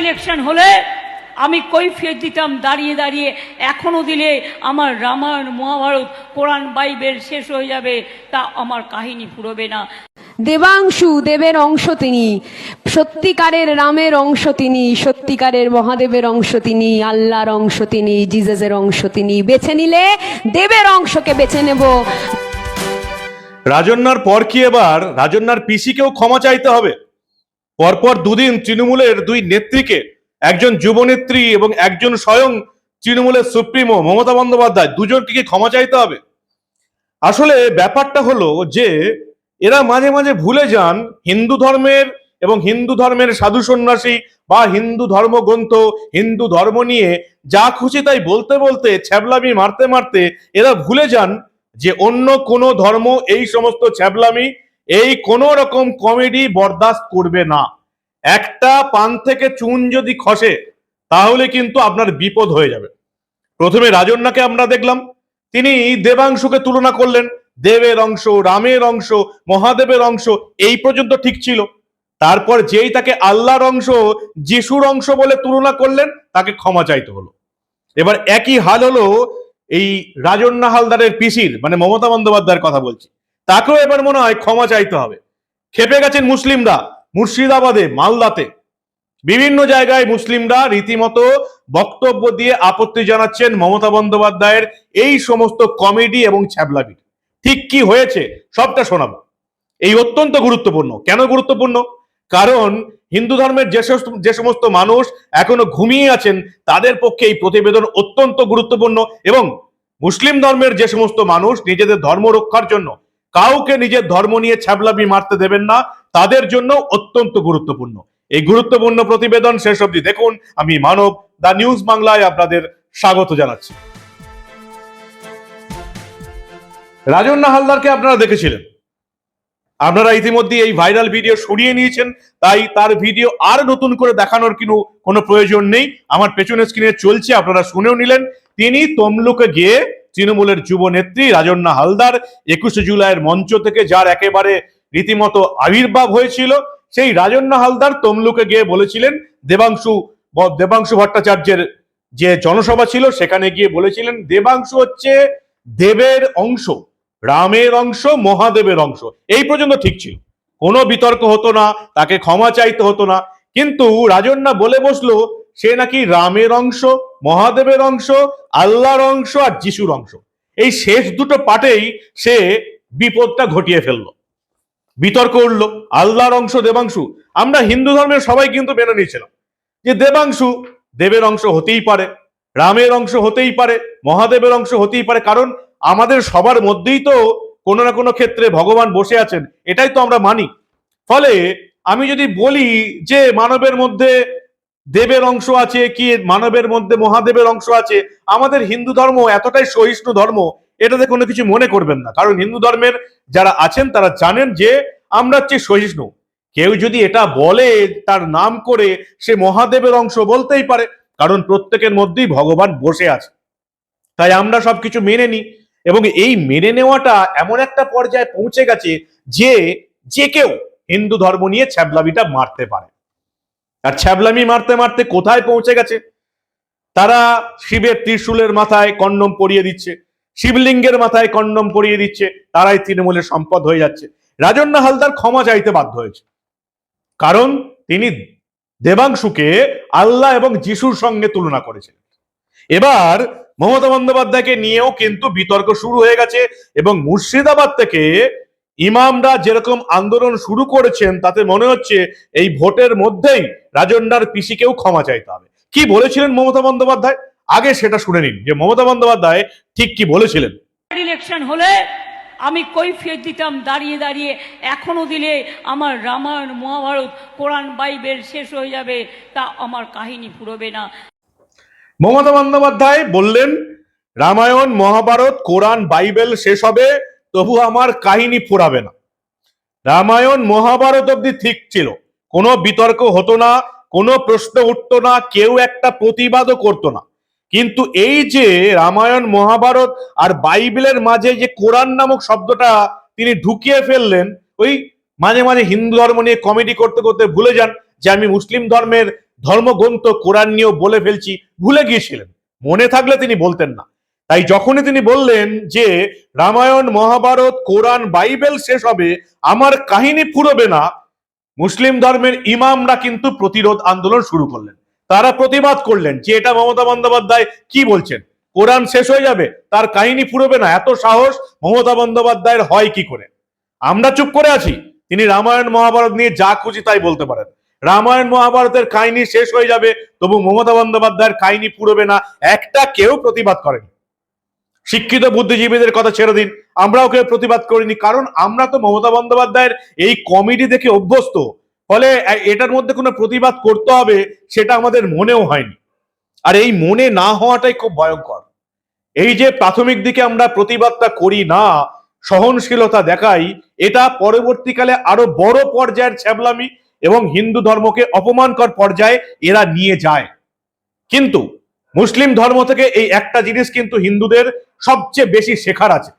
Election হলে আমি কৈফিয়ত দিতাম দাঁড়িয়ে দাঁড়িয়ে। এখনও দিলে আমার রামায়ণ মহাভারত কোরআন বাইবেল শেষ হয়ে যাবে তা আমার কাহিনী ফুরবে না। দেবাংশু দেবের অংশ তিনি সত্যিকারের রামের অংশ তিনি সত্যিকারের মহাদেবের অংশ তিনি আল্লাহর অংশ তিনি জিজাসের অংশ তিনি। বেছে নিলে দেবের অংশকে বেছে নেব। রাজন্যার পর কি এবার? রাজন্যার পিসিকেও ক্ষমা চাইতে হবে। পরপর দুদিন তৃণমূলের দুই নেত্রীকে, একজন যুবনেত্রী এবং একজন স্বয়ং তৃণমূলের সুপ্রিমো মমতা বন্দ্যোপাধ্যায়, দুজনকে কি ক্ষমা চাইতে হবে? আসলে ব্যাপারটা হলো যে, এরা মাঝে মাঝে ভুলে যান হিন্দু ধর্মের এবং হিন্দু ধর্মের সাধু সন্ন্যাসী বা হিন্দু ধর্মগ্রন্থ, হিন্দু ধর্ম নিয়ে যা খুশি তাই বলতে বলতে ছ্যাবলামি মারতে মারতে এরা ভুলে যান যে অন্য কোনো ধর্ম এই সমস্ত ছ্যাবলামি এই কোন রকম কমেডি বরদাস্ত করবে না। একটা পান থেকে চুন যদি খসে, তাহলে কিন্তু আপনার বিপদ হয়ে যাবে। প্রথমে রাজন্যাকে আমরা দেখলাম। তিনি দেবাংশুকে তুলনা করলেন। দেবের অংশ, রামের অংশ, মহাদেবের অংশ, এই পর্যন্ত ঠিক ছিল। তারপর যেই তাকে আল্লাহর অংশ, যিশুর অংশ বলে তুলনা করলেন, তাকে ক্ষমা চাইতে হলো। এবার একই হাল হলো এই রাজন্যা হালদারের পিসির মানে মমতা বন্দ্যোপাধ্যায়ের কথা বলছি। তাকেও এবার মনে হয় ক্ষমা চাইতে হবে। খেপে গেছেন মুসলিমরা মুর্শিদাবাদে, মালদাতে। বিভিন্ন জায়গায় মুসলিমরা রীতিমতো বক্তব্য দিয়ে আপত্তি জানাচ্ছেন মমতা বন্দ্যোপাধ্যায়ের এই সমস্ত কমেডি এবং ছ্যাবলাবি ঠিক কি হয়েছে সবটা শোনাবো। এই অত্যন্ত গুরুত্বপূর্ণ। কেন গুরুত্বপূর্ণ? কারণ হিন্দু ধর্মের যে সমস্ত যে সমস্ত মানুষ এখনও ঘুমিয়ে আছেন, তাদের পক্ষে এই প্রতিবেদন অত্যন্ত গুরুত্বপূর্ণ এবং মুসলিম ধর্মের যে সমস্ত মানুষ নিজেদের ধর্ম রক্ষার জন্য কাউকে নিজের ধর্ম নিয়ে ছ্যাবলামি মারতে দেবেন না, তাদের জন্য অত্যন্ত গুরুত্বপূর্ণ। এই গুরুত্বপূর্ণ প্রতিবেদন শেষ অবধি দেখুন, আমি মানব দা নিউজ বাংলায় আপনাদের স্বাগত জানাচ্ছি। রাজন্না হালদারকে আপনারা দেখেছিলেন। আপনারা ইতিমধ্যে এই ভাইরাল ভিডিও সরিয়ে নিয়েছেন, তাই তার ভিডিও আর নতুন করে দেখানোর কিন্তু কোনো প্রয়োজন নেই। আমার পেছনের স্ক্রিনে চলছে, আপনারা শুনেও নিলেন। তিনি তমলুকে গিয়ে তৃণমূলের যুব নেত্রী রাজন্না হালদার একুশে জুলাইয়ের মঞ্চ থেকে যার একেবারে রীতিমতো আবির্ভাব হয়েছিল, সেই রাজন্না হালদার তমলুকে গিয়ে বলেছিলেন, দেবাংশু দেবাংশু ভট্টাচার্যের যে জনসভা ছিল সেখানে গিয়ে বলেছিলেন, দেবাংশু হচ্ছে দেবের অংশ, রামের অংশ, মহাদেবের অংশ। এই পর্যন্ত ঠিক ছিল। কোনো বিতর্ক হতো না, তাকে ক্ষমা চাইতে হতো না। কিন্তু রাজন্যা বলে বসল, সে নাকি রামের অংশ মহাদেবের অংশ, আল্লাহর অংশ আর যিশুর অংশ। এই শেষ দুটো পাটেই সে বিপদটা ঘটিয়ে ফেলল। বিতর্ক উঠল, আল্লাহর অংশ, দেবাংশু। আমরা হিন্দু ধর্মের সবাই কিন্তু মেনে নিয়েছিলাম যে দেবাংশু দেবের অংশ হতেই পারে, রামের অংশ হতেই পারে, মহাদেবের অংশ হতেই পারে। কারণ আমাদের সবার মধ্যেই তো কোনো না কোনো ক্ষেত্রে ভগবান বসে আছেন, এটাই তো আমরা মানি। ফলে আমি যদি বলি যে মানবের মধ্যে দেবের অংশ আছে কি মানবের মধ্যে মহাদেবের অংশ আছে? আমাদের হিন্দু ধর্ম এতটাই সহিষ্ণু ধর্ম, এটাতে কোনো কিছু মনে করবেন না। কারণ হিন্দু ধর্মের যারা আছেন, তারা জানেন যে আমরা হচ্ছে সহিষ্ণু। কেউ যদি এটা বলে, তার নাম করে, সে মহাদেবের অংশ বলতেই পারে। কারণ প্রত্যেকের মধ্যেই ভগবান বসে আছে। তাই আমরা সবকিছু মেনে নিই। এবং এই মেনে নেওয়াটা এমন একটা পর্যায়ে পৌঁছে গেছে যে যে কেউ হিন্দু ধর্ম নিয়ে ছ্যাবলাবিটা মারতে পারে। আর ছ্যাবলামি মারতে মারতে কোথায় পৌঁছে গেছে? তারা শিবের ত্রিশূলের মাথায় কন্ডম পরিয়ে দিচ্ছে, শিবলিঙ্গের মাথায় কন্ডম পরিয়ে দিচ্ছে, তারাই তৃণমূলের সম্পদ হয়ে যাচ্ছে। রাজন্না হালদার ক্ষমা চাইতে বাধ্য হয়েছে। কারণ তিনি দেবাংশুকে আল্লাহ এবং যিশুর সঙ্গে তুলনা করেছিলেন এবার মমতা বন্দ্যোপাধ্যায়কে নিয়েও কিন্তু বিতর্ক শুরু হয়ে গেছে এবং মুর্শিদাবাদ থেকে ইমামরা যেরকম আন্দোলন শুরু করেছেন তাতে মনে হচ্ছে এই ভোটের মধ্যেই রাজন্যার পিসিকেও ক্ষমা চাইতে হবে। কি বলেছিলেন মমতা বন্দ্যোপাধ্যায়? আগে সেটা শুনে নিন যে মমতা বন্দ্যোপাধ্যায় ঠিক কি বলেছিলেন। ইলেকশন হলে আমি কৈফিয়ত দিতাম দাঁড়িয়ে দাঁড়িয়ে এখনও দিলে আমার রামায়ণ মহাভারত কোরআন বাইবেল শেষ হয়ে যাবে তা আমার কাহিনী ফুরবে না। মমতা বন্দ্যোপাধ্যায় বললেন রামায়ণ মহাভারত কোরআন বাইবেল শেষ হবে তবু আমার কাহিনী ফুরাবে না। রামায়ণ মহাভারত অব্দি ঠিক ছিল। কোনো বিতর্ক হতো না, কোনো প্রশ্ন উঠতো না, কেউ একটা প্রতিবাদও করতো না। কিন্তু এই যে রামায়ণ মহাভারত আর বাইবেলের মাঝে যে কোরআন নামক শব্দটা তিনি ঢুকিয়ে ফেললেন, ওই মাঝে মাঝে হিন্দু ধর্ম নিয়ে কমেডি করতে করতে ভুলে যান যে আমি মুসলিম ধর্মের ধর্মগ্রন্থ কোরআন নিয়েও বলে ফেলছি, ভুলে গিয়েছিলেন। মনে থাকলে তিনি বলতেন না। তাই যখনই তিনি বললেন যে, রামায়ণ, মহাভারত, কোরআন, বাইবেল শেষ হবে, আমার কাহিনী ফুরবে না, মুসলিম ধর্মের ইমামরা কিন্তু প্রতিরোধ আন্দোলন শুরু করলেন। তারা প্রতিবাদ করলেন যে, এটা মমতা বন্দ্যোপাধ্যায় কি বলছেন? কোরআন শেষ হয়ে যাবে, তার কাহিনী ফুরবে না, এত সাহস মমতা বন্দ্যোপাধ্যায়ের হয় কি করে? আমরা চুপ করে আছি। তিনি রামায়ণ, মহাভারত নিয়ে যা খুশি তাই বলতে পারেন। রামায়ণ, মহাভারতের কাহিনী শেষ হয়ে যাবে, তবু মমতা বন্দ্যোপাধ্যায়ের কাহিনী ফুরবে না, একটা কেউ প্রতিবাদ করেনি। শিক্ষিত বুদ্ধিজীবীদের কথা ছেড়ে দিন। আমরাও কেউ প্রতিবাদ করিনি, কারণ আমরা তো মমতা বন্দ্যোপাধ্যায়ের এই কমিটি দেখে অভ্যস্ত। ফলে এটার মধ্যে কোনো প্রতিবাদ করতে হবে সেটা আমাদের মনেও হয়নি। আর এই মনে না হওয়াটাই খুব ভয়ঙ্কর। এই যে প্রাথমিক দিকে আমরা প্রতিবাদটা করি না, সহনশীলতা দেখাই, এটা পরবর্তীকালে আরও বড় পর্যায়ের ছ্যাবলামি এবং হিন্দু ধর্মকে অপমানকর পর্যায়ে এরা নিয়ে যায়। কিন্তু মুসলিম ধর্ম থেকে এই একটা জিনিস কিন্তু হিন্দুদের সবচেয়ে বেশি শেখার আছে।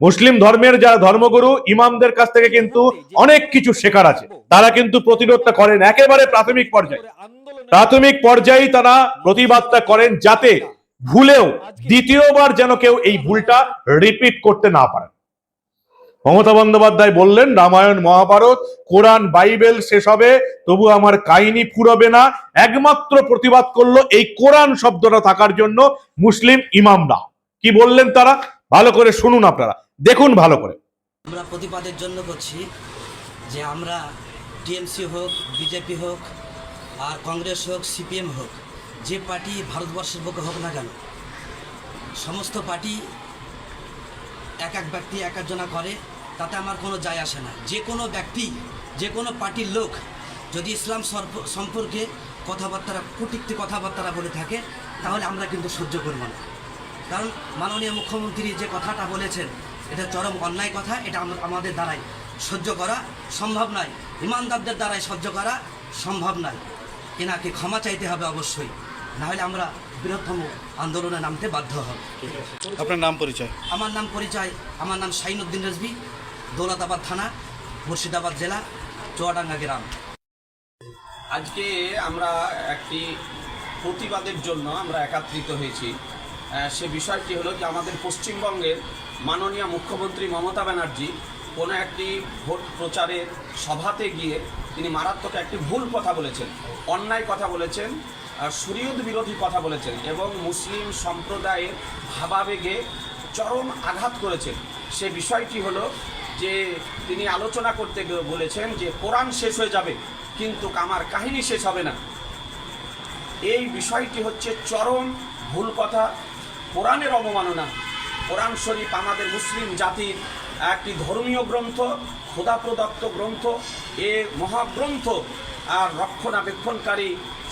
মুসলিম ধর্মের যারা ধর্মগুরু, ইমামদের কাছ থেকে কিন্তু অনেক কিছু শেখার আছে। তারা কিন্তু প্রতিরোধটা করেন একেবারে প্রাথমিক পর্যায়ে। প্রাথমিক পর্যায়ে তারা প্রতিবাদটা করেন যাতে ভুলেও দ্বিতীয়বার যেন কেউ এই ভুলটা রিপিট করতে না পারে। মমতা বন্দ্যোপাধ্যায় বললেন, রামায়ণ, মহাভারত, কোরআন, বাইবেল শেষ হবে, তবু আমার কাহিনী ফুরবে না। একমাত্র প্রতিবাদ করল এই কোরআন শব্দটা থাকার জন্য মুসলিম ইমামরা। কি বললেন তারা? ভালো করে শুনুন আপনারা। দেখুন ভালো করে। আমরা প্রতিবাদের জন্য করছি যে আমরা টিএমসি হোক, বিজেপি হোক, আর কংগ্রেস হোক, সিপিএম হোক, যে পার্টি ভারতবর্ষের বুকে হোক না কেন, সমস্ত পার্টি এক এক ব্যক্তি এক একজনা করে। তাতে আমার কোনো যায় আসে না। যে কোনো ব্যক্তি যে কোনো পার্টির লোক যদি ইসলাম সম্পর্কে কথাবার্তা কুটিক্তি কথাবার্তা বলে থাকে তাহলে আমরা কিন্তু সহ্য করব না। কারণ মাননীয় মুখ্যমন্ত্রী যে কথাটা বলেছেন এটা চরম অন্যায় কথা এটা আম- আমাদের দ্বারাই সহ্য করা সম্ভব নয়। ইমানদারদের দ্বারাই সহ্য করা সম্ভব নয়। এনাকে ক্ষমা চাইতে হবে অবশ্যই। নাহলে আমরা বৃহত্তম আন্দোলনে নামতে বাধ্য হব। আপনার নাম পরিচয়? আমার নাম পরিচয় আমার নাম শাহিনুদ্দিন রেজবি। দৌলতাবাদ থানা, মুর্শিদাবাদ জেলা, চুয়াডাঙ্গা গ্রাম। আজকে আমরা একটি প্রতিবাদের জন্য আমরা একাত্রিত হয়েছি। সে বিষয়টি হলো যে আমাদের পশ্চিমবঙ্গের মাননীয় মুখ্যমন্ত্রী মমতা ব্যানার্জি কোনো একটি ভোট প্রচারের সভাতে গিয়ে তিনি মারাত্মক একটি ভুল কথা বলেছেন, অন্যায় কথা বলেছেন শরীয়ত বিরোধী কথা বলেছেন এবং মুসলিম সম্প্রদায়ের ভাবাবেগে চরম আঘাত করেছেন। সে বিষয়টি হলো যে তিনি আলোচনা করতে বলেছেন যে কোরআন শেষ হয়ে যাবে, কিন্তু আমার কাহিনী শেষ হবে না। এই বিষয়টি হচ্ছে চরম ভুল কথা, কোরআনের অবমাননা। কোরআন শরীফ আমাদের মুসলিম জাতির একটি ধর্মীয় গ্রন্থ খোদা প্রদত্ত গ্রন্থ। এ মহাগ্রন্থ আর রক্ষণাবেক্ষণকারী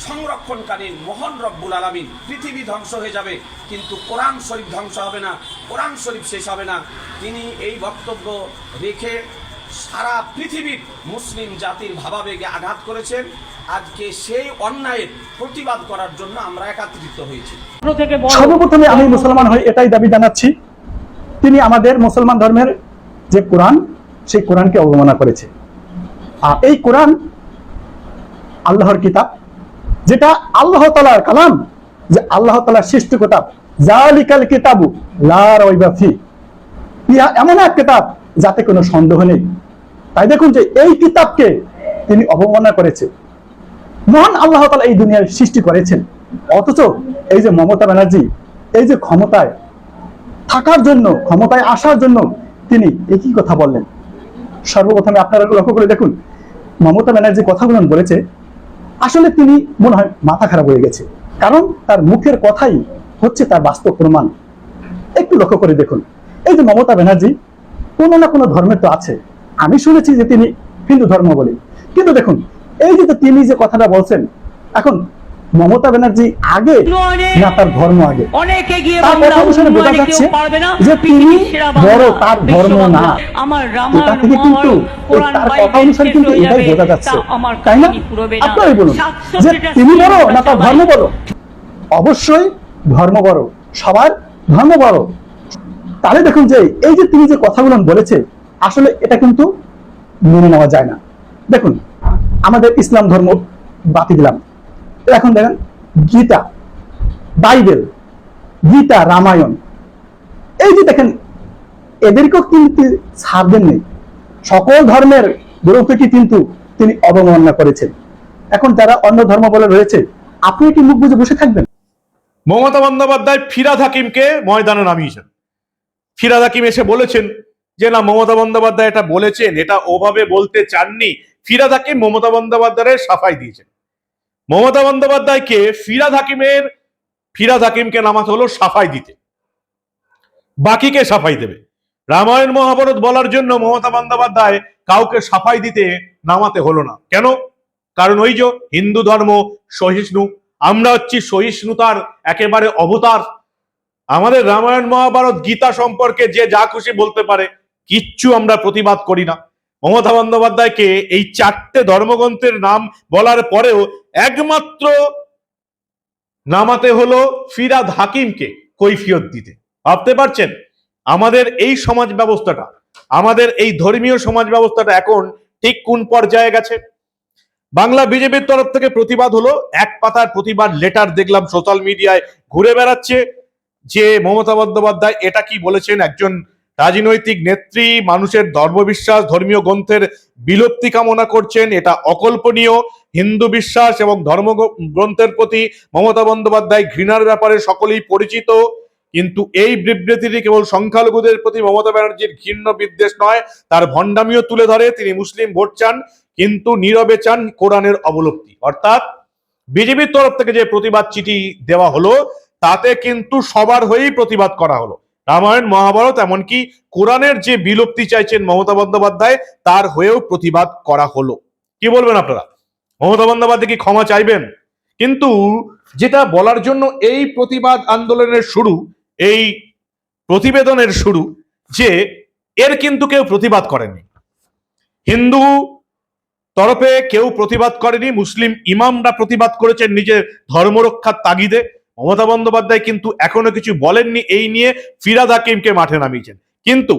সংরক্ষণকারী মহান রব্বুল আলমিন পৃথিবী ধ্বংস হয়ে যাবে। কিন্তু কোরআন শরীফ ধ্বংস হবে না কোরআন শরীফ শেষ হবে না। তিনি এই বক্তব্য রেখে সারা পৃথিবীর মুসলিম জাতির ভাবাবেগে আঘাত করেছেন। আজকে সেই অন্যায়ের প্রতিবাদ করার জন্য আমরা একত্রিত হয়েছি। সর্বপ্রথমে আমি মুসলমান হই এটাই দাবি জানাচ্ছি। তিনি আমাদের মুসলমান ধর্মের যে কোরআন সেই কোরআনকে অবমাননা করেছে। আর এই কোরআন আল্লাহর কিতাব, যেটা আল্লাহ তালার কালাম, যে আল্লাহ তালার সৃষ্টি কিতাব জালিকাল কিতাবু ইহা এমন এক কিতাব যাতে কোনো সন্দেহ নেই। তাই দেখুন যে এই কিতাবকে তিনি অবমাননা করেছে। মহান আল্লাহ তালা এই দুনিয়ার সৃষ্টি করেছেন। অথচ এই যে মমতা ব্যানার্জি, এই যে ক্ষমতায় থাকার জন্য, ক্ষমতায় আসার জন্য তিনি একই কথা বললেন। সর্বপ্রথমে আপনারা লক্ষ্য করে দেখুন, মমতা ব্যানার্জি কথাগুলো বলেছে আসলে তিনি মনে হয় মাথা খারাপ হয়ে গেছে। কারণ তার মুখের কথাই হচ্ছে তার বাস্তব প্রমাণ। একটু লক্ষ্য করে দেখুন। এই যে মমতা ব্যানার্জি, কোনো না কোনো ধর্মের তো আছে। আমি শুনেছি যে তিনি হিন্দু ধর্ম বলে কিন্তু দেখুন, এই যে তিনি যে কথাটা বলছেন, এখন মমতা ব্যানার্জি আগে না তার ধর্ম আগে। তার কথা অনুসারে বোঝা যাচ্ছে যে তিনি বড় তার ধর্ম না। রামায়ণ থেকে কিন্তু তার কথা অনুসারে কিন্তু এটাই বোঝা যাচ্ছে। তাই না। আপনারাই বলুন যে তিনি বড় না তার ধর্ম বড়? অবশ্যই ধর্ম বড়। সবার ধর্ম বড়। তাহলে দেখুন যে এই যে তিনি যে কথাগুলো বলেছে আসলে এটা কিন্তু মেনে নেওয়া যায় না। দেখুন আমাদের ইসলাম ধর্ম বাতি দিলাম। এখন দেখেন, গীতা, বাইবেল, গীতা, রামায়ণ। এই যে দেখেন, এদেরকেও কিন্তু ছাড় দেননি সকল ধর্মের গ্রন্থকে কিন্তু তিনি অবমাননা করেছেন। এখন যারা অন্য ধর্ম বলে রয়েছে, আপনি কি মুখ বুঝে বসে থাকবেন? মমতা বন্দ্যোপাধ্যায় ফিরাদ হাকিমকে ময়দানে নামিয়েছেন। ফিরাদ হাকিম এসে বলেছেন যে, না, মমতা বন্দ্যোপাধ্যায় এটা বলেছেন, এটা ওভাবে বলতে চাননি। ফিরাদ হাকিম মমতা বন্দ্যোপাধ্যায়ের সাফাই দিয়েছেন। মমতা বন্দ্যোপাধ্যায়কে ফিরাদ হাকিমের, ফিরাদ হাকিমকে নামাতে হলো সাফাই দিতে। বাকিকে সাফাই দেবে। রামায়ণ মহাভারত বলার জন্য মমতা বন্দ্যোপাধ্যায় কাউকে সাফাই দিতে, নামাতে হলো না। কেন? কারণ ওই যে হিন্দু ধর্ম সহিষ্ণু, আমরা হচ্ছি সহিষ্ণুতার একেবারে অবতার। আমাদের রামায়ণ মহাভারত গীতা সম্পর্কে যে যা খুশি বলতে পারে, কিচ্ছু আমরা প্রতিবাদ করি না। মমতা বন্দ্যোপাধ্যায়কে এই চারটে ধর্মগ্রন্থের নাম বলার পরেও একমাত্র নামাতে হলো ফিরাদ হাকিমকে কৈফিয়ত দিতে। ভাবতে পারছেন? আমাদের এই সমাজ ব্যবস্থাটা, আমাদের এই ধর্মীয় সমাজ ব্যবস্থাটা এখন ঠিক কোন পর্যায়ে গেছে? বাংলা বিজেপির তরফ থেকে প্রতিবাদ হলো, এক পাতার প্রতিবাদ, লেটার দেখলাম সোশ্যাল মিডিয়ায় ঘুরে বেড়াচ্ছে যে মমতা বন্দ্যোপাধ্যায় এটা কি বলেছেন? একজন রাজনৈতিক নেত্রী, মানুষের ধর্মবিশ্বাস, ধর্মীয় গ্রন্থের বিলুপ্তি কামনা করছেন, এটা অকল্পনীয়। হিন্দু বিশ্বাস এবং ধর্ম গ্রন্থের প্রতি মমতা বন্দ্যোপাধ্যায় ঘৃণার ব্যাপারে সকলেই পরিচিত, কিন্তু এই বিবৃতিটি কেবল সংখ্যালঘুদের প্রতি মমতা ব্যানার্জির ঘৃণ্য বিদ্বেষ নয়, তার ভণ্ডামিও তুলে ধরে, তিনি মুসলিম ভোট চান, কিন্তু নীরবে চান কোরআনের অবলুপ্তি। অর্থাৎ বিজেপির তরফ থেকে যে প্রতিবাদ চিঠি দেওয়া হলো, তাতে কিন্তু সবার হয়েই প্রতিবাদ করা হলো। রামায়ণ, মহাভারত, এমনকি কোরআনের যে বিলুপ্তি চাইছেন মমতা বন্দ্যোপাধ্যায়, তার হয়েও প্রতিবাদ করা হলো। কি বলবেন আপনারা? মমতা বন্দ্যোপাধ্যায় কি ক্ষমা চাইবেন? কিন্তু যেটা বলার জন্য এই প্রতিবাদ আন্দোলনের শুরু, এই প্রতিবেদনের শুরু, যে এর কিন্তু কেউ প্রতিবাদ করেনি। হিন্দু তরফে কেউ প্রতিবাদ করেনি, মুসলিম ইমামরা প্রতিবাদ করেছেন নিজের ধর্মরক্ষার তাগিদে। মমতা বন্দ্যোপাধ্যায় কিন্তু এখনও কিছু বলেননি এই নিয়ে, ফিরাদ হাকিমকে মাঠে নামিয়েছেন। কিন্তু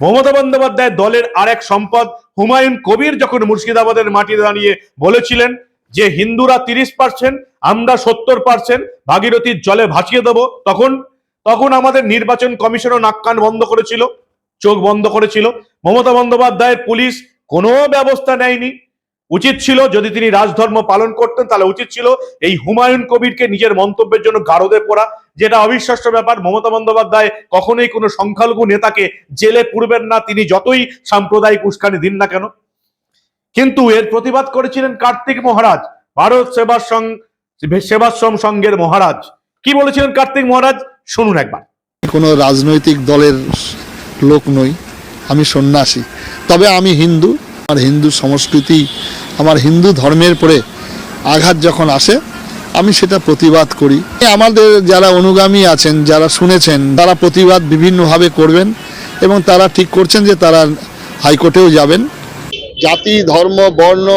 মমতা বন্দ্যোপাধ্যায় দলের আরেক সম্পদ হুমায়ুন কবির যখন মুর্শিদাবাদের মাটিতে দাঁড়িয়ে বলেছিলেন যে হিন্দুরা তিরিশ পার্সেন্ট, আমরা সত্তর পার্সেন্ট, ভাগীরথীর জলে ভাসিয়ে দেব, তখন তখন আমাদের নির্বাচন কমিশনও নাক কান বন্ধ করেছিল, চোখ বন্ধ করেছিল। মমতা বন্দ্যোপাধ্যায়ের পুলিশ কোনো ব্যবস্থা নেয়নি। উচিত ছিল যদি তিনি রাজধর্ম পালন করতেন, তাহলে উচিত ছিল এই হুমায়ুন কবিরকে নিজের মন্তব্যের জন্য গারদে পড়া। যেটা অবিশ্বাস্য ব্যাপার, মমতা বন্দ্যোপাধ্যায় কখনোই কোনো সংখ্যালঘু নেতাকে জেলে পুরবেন না, তিনি যতই সাম্প্রদায়িক উস্কানি দিন না কেন। কিন্তু এর প্রতিবাদ করেছিলেন কার্তিক মহারাজ, ভারত সেবাশ্রম সেবাশ্রম সংঘের মহারাজ। কি বলেছিলেন কার্তিক মহারাজ? শুনুন একবার। কোনো রাজনৈতিক দলের লোক নই, আমি সন্ন্যাসী। তবে আমি হিন্দু আমার হিন্দু সংস্কৃতি আমার হিন্দু ধর্মের পরে আঘাত যখন আসে আমি সেটা প্রতিবাদ করি। আমাদের যারা অনুগামী আছেন যারা শুনেছেন তারা প্রতিবাদ বিভিন্নভাবে করবেন এবং তারা ঠিক করছেন যে তারা হাইকোর্টেও যাবেন। জাতি ধর্ম বর্ণ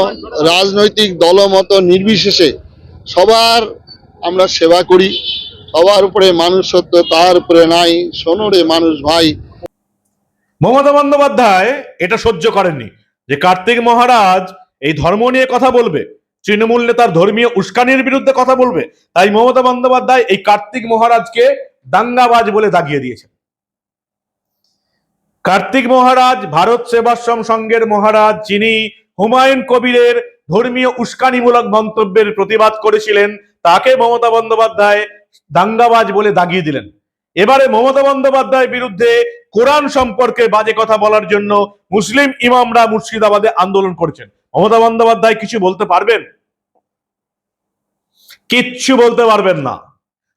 রাজনৈতিক দলমত নির্বিশেষে সবার আমরা সেবা করি। সবার উপরে মানুষ সত্য তার উপরে নাই। সোনরে মানুষ ভাই। মমতা বন্দ্যোপাধ্যায় এটা সহ্য করেননি। যে কার্তিক মহারাজ এই ধর্ম নিয়ে কথা বলবে, তৃণমূল নেতার ধর্মীয় উস্কানির বিরুদ্ধে কথা বলবে, তাই মমতা বন্দ্যোপাধ্যায় এই কার্তিক মহারাজকে দাঙ্গাবাজ বলে দাগিয়ে দিয়েছেন। কার্তিক মহারাজ ভারত সেবাশ্রম সংঘের মহারাজ, যিনি হুমায়ুন কবিরের ধর্মীয় উস্কানিমূলক মন্তব্যের প্রতিবাদ করেছিলেন, তাকে মমতা বন্দ্যোপাধ্যায় দাঙ্গাবাজ বলে দাগিয়ে দিলেন। এবারে মমতা বন্দ্যোপাধ্যায়ের বিরুদ্ধে কোরআন সম্পর্কে বাজে কথা বলার জন্য মুসলিম ইমামরা মুর্শিদাবাদে আন্দোলন করছেন। মমতা বন্দ্যোপাধ্যায় কিছু বলতে পারবেন? কিচ্ছু বলতে পারবেন না।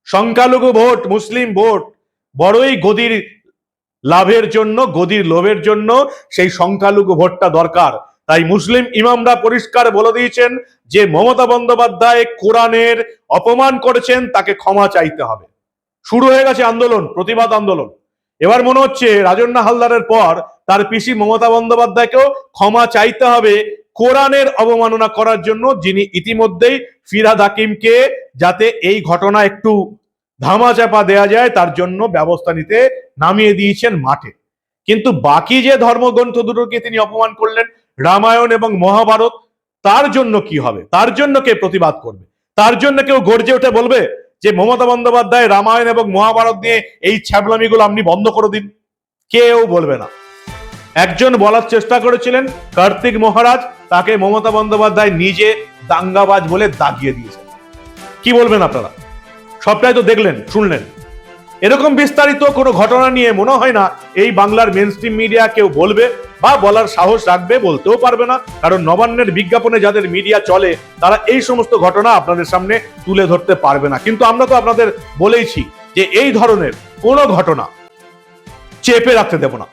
সংখ্যালঘু ভোট, মুসলিম ভোট, বড়ই গদির লাভের জন্য, গদির লোভের জন্য সেই সংখ্যালঘু ভোটটা দরকার। তাই মুসলিম ইমামরা পরিষ্কার বলে দিয়েছেন যে মমতা বন্দ্যোপাধ্যায় কোরআনের অপমান করেছেন, তাকে ক্ষমা চাইতে হবে। শুরু হয়ে গেছে আন্দোলন, প্রতিবাদ আন্দোলন। এবার মনে হচ্ছে রাজন্না হালদারের পর তার পিসি মমতা বন্দ্যোপাধ্যায়কেও ক্ষমা চাইতে হবে কোরআনের অবমাননা করার জন্য, যিনি ইতিমধ্যেই ফিরাদ হাকিমকে যাতে এই ঘটনা একটু ধামাচাপা দেয়া যায়, তার জন্য ব্যবস্থা নিতে নামিয়ে দিয়েছেন মাঠে। কিন্তু বাকি যে ধর্মগ্রন্থ দুটোকে তিনি অপমান করলেন, রামায়ণ এবং মহাভারত, তার জন্য কি হবে? তার জন্য কে প্রতিবাদ করবে? তার জন্য কেউ গর্জে উঠে বলবে যে মমতা বন্দ্যোপাধ্যায় রামায়ণ এবং মহাভারত নিয়ে এই ছ্যাবলামিগুলো আপনি বন্ধ করে দিন। কেউ বলবে না। একজন বলার চেষ্টা করেছিলেন কার্তিক মহারাজ, তাকে মমতা বন্দ্যোপাধ্যায় নিজে দাঙ্গাবাজ বলে দাগিয়ে দিয়েছেন। কি বলবেন আপনারা? সবটাই তো দেখলেন, শুনলেন। এরকম বিস্তারিত কোনো ঘটনা নিয়ে মনে হয় না এই বাংলার মেন মিডিয়া কেউ বলবে। বা বলার সাহস রাখবে বলতেও পারবে না। কারণ নবান্নের বিজ্ঞাপনে যাদের মিডিয়া চলে, তারা এই সমস্ত ঘটনা আপনাদের সামনে তুলে ধরতে পারবে না। কিন্তু আমরা তো আপনাদের বলেইছি যে এই ধরনের কোনো ঘটনা চেপে রাখতে দেব না।